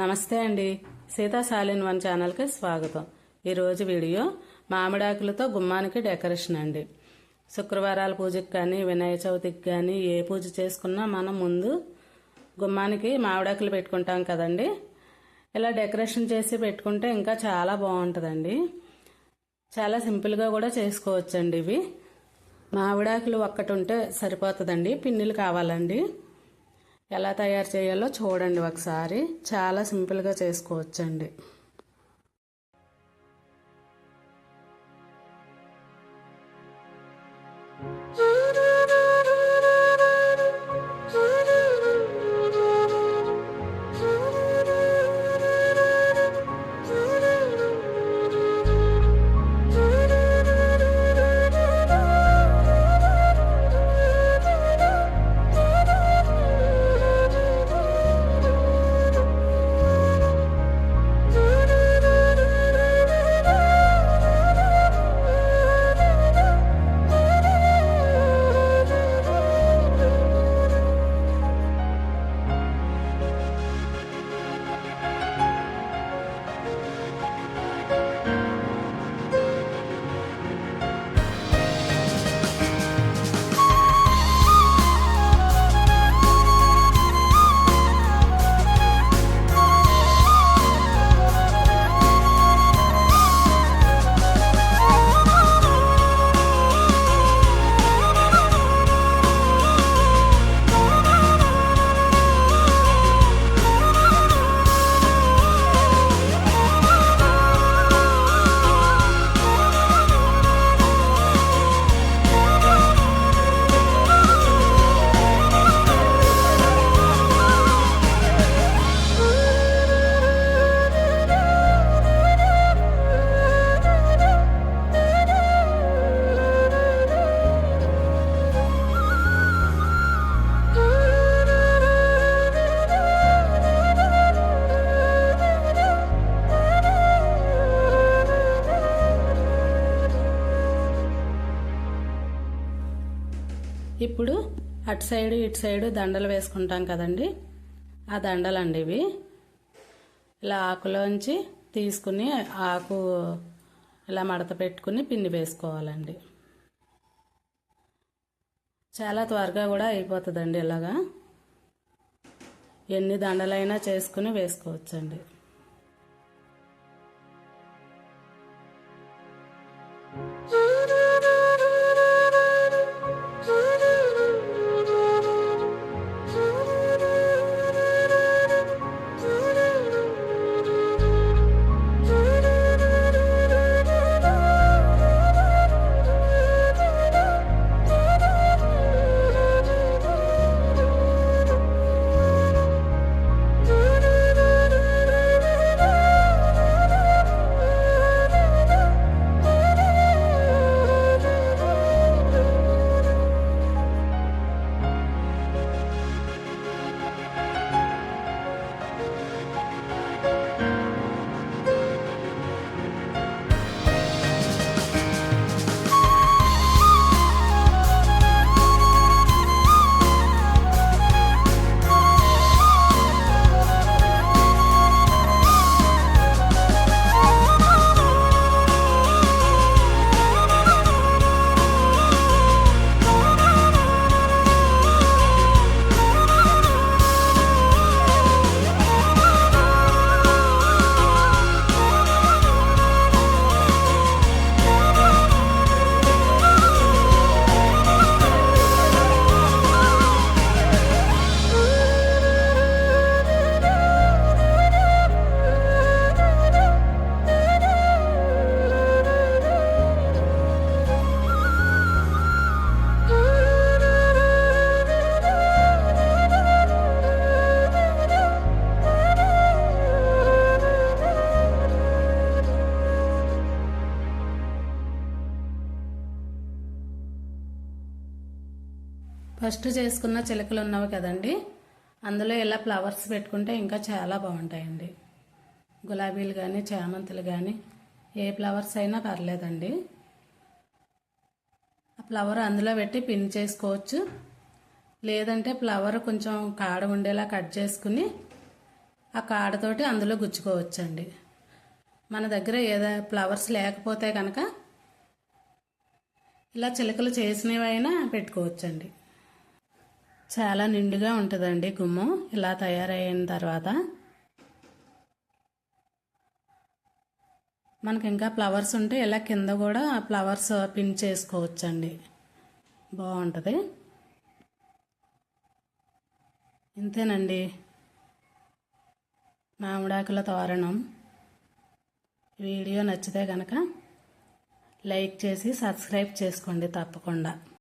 నమస్తే అండి. సీతా సాలిన్ వన్ ఛానల్కి స్వాగతం. ఈరోజు వీడియో మామిడాకులతో గుమ్మానికి డెకరేషన్ అండి. శుక్రవారాల పూజకి కానీ వినాయక చవితికి కానీ ఏ పూజ చేసుకున్నా మనం ముందు గుమ్మానికి మామిడాకులు పెట్టుకుంటాం కదండి. ఇలా డెకరేషన్ చేసి పెట్టుకుంటే ఇంకా చాలా బాగుంటుందండి. చాలా సింపుల్గా కూడా చేసుకోవచ్చండి ఇవి. మామిడాకులు ఒక్కటి ఉంటే సరిపోతుందండి. పిన్నులు కావాలండి. ఎలా తయారు చేయాలో చూడండి ఒకసారి. చాలా సింపుల్గా చేసుకోవచ్చండి. ఇప్పుడు అటు సైడు ఇటు సైడు దండలు వేసుకుంటాం కదండి. ఆ దండలు అండి ఇవి. ఇలా ఆకులోంచి తీసుకుని ఆకు ఇలా మడత పెట్టుకుని పిండి వేసుకోవాలండి. చాలా త్వరగా కూడా అయిపోతుందండి ఇలాగా. ఎన్ని దండలైనా చేసుకుని వేసుకోవచ్చండి. ఫస్ట్ చేసుకున్న చిలకలు ఉన్నవి కదండి. అందులో ఇలా ఫ్లవర్స్ పెట్టుకుంటే ఇంకా చాలా బాగుంటాయండి. గులాబీలు కానీ చామంతులు కానీ ఏ ఫ్లవర్స్ అయినా పర్లేదండి. ఆ ఫ్లవర్ అందులో పెట్టి పిన్ చేసుకోవచ్చు. లేదంటే ఫ్లవర్ కొంచెం కాడ ఉండేలా కట్ చేసుకుని ఆ కాడతోటి అందులో గుచ్చుకోవచ్చండి. మన దగ్గర ఏదో ఫ్లవర్స్ లేకపోతే కనుక ఇలా చిలకలు చేసినవైనా పెట్టుకోవచ్చండి. చాలా నిండుగా ఉంటుందండి గుమ్మం. ఇలా తయారైన తర్వాత మనకి ఇంకా ఫ్లవర్స్ ఉంటే ఇలా కింద కూడా ఫ్లవర్స్ పిన్ చేసుకోవచ్చండి. బాగుంటుంది. ఇంతేనండి మామిడాకుల తోరణం. వీడియో నచ్చితే కనుక లైక్ చేసి సబ్స్క్రైబ్ చేసుకోండి తప్పకుండా.